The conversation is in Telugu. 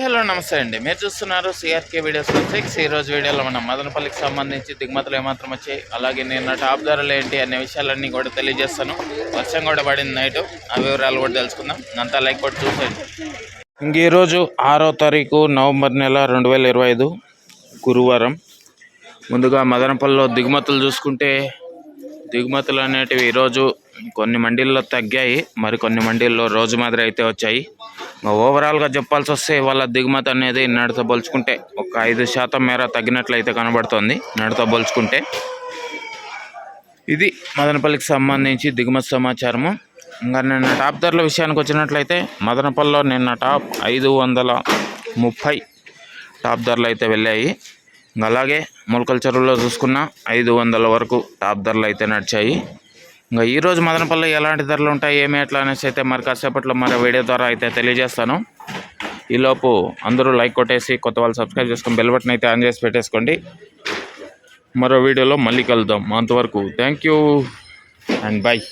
హలో నమస్తే అండి. మీరు చూస్తున్నారు సిఆర్కే వీడియోస్ సిక్స్ ఈ రోజు వీడియోలో మనం మదనపల్లికి సంబంధించి దిగుమతులు ఏమాత్రం వచ్చాయి అలాగే నిన్న టాప్ ధరలు ఏంటి అనే విషయాలన్నీ కూడా తెలియజేస్తాను. వర్షం కూడా పడింది నైట్. ఆ వివరాలు కూడా తెలుసుకుందాం. అంతా లైక్ కూడా చూసేయండి. ఇంక ఈరోజు ఆరో తారీఖు నవంబర్ నెల రెండు వేల ఇరవై ఐదు గురువారం. ముందుగా మదనపల్లిలో దిగుమతులు చూసుకుంటే దిగుమతులు అనేటివి ఈరోజు కొన్ని మండీల్లో తగ్గాయి మరి కొన్ని మండీల్లో రోజు మాదిరి అయితే వచ్చాయి. ఓవరాల్గా చెప్పాల్సి వస్తే వాళ్ళ దిగుమతి అనేది నడత పోల్చుకుంటే ఒక ఐదు శాతం మేర తగ్గినట్లయితే కనబడుతోంది. నడత పోల్చుకుంటే ఇది మదనపల్లికి సంబంధించి దిగుమతి సమాచారము. ఇంకా నిన్న టాప్ ధరల విషయానికి వచ్చినట్లయితే మదనపల్లిలో నిన్న టాప్ ఐదు వందల ముప్పై టాప్ ధరలు అయితే వెళ్ళాయి. ఇంకా అలాగే మొలకల చెరువులో చూసుకున్న ఐదు వందల వరకు టాప్ ధరలు అయితే నడిచాయి. ఇంకా ఈరోజు మదనపల్లి ఎలాంటి ధరలు ఉంటాయి ఏమి ఎట్లా అనేసి అయితే మరి కాసేపట్లో మరో వీడియో ద్వారా అయితే తెలియజేస్తాను. ఈలోపు అందరూ లైక్ కొట్టేసి కొత్త వాళ్ళు సబ్స్క్రైబ్ చేసుకొని బెల్ బటన్ అయితే ఆన్ చేసి పెట్టేసుకోండి. మరో వీడియోలో మళ్ళీ కలుద్దాం. అంతవరకు థ్యాంక్ యూ అండ్ బాయ్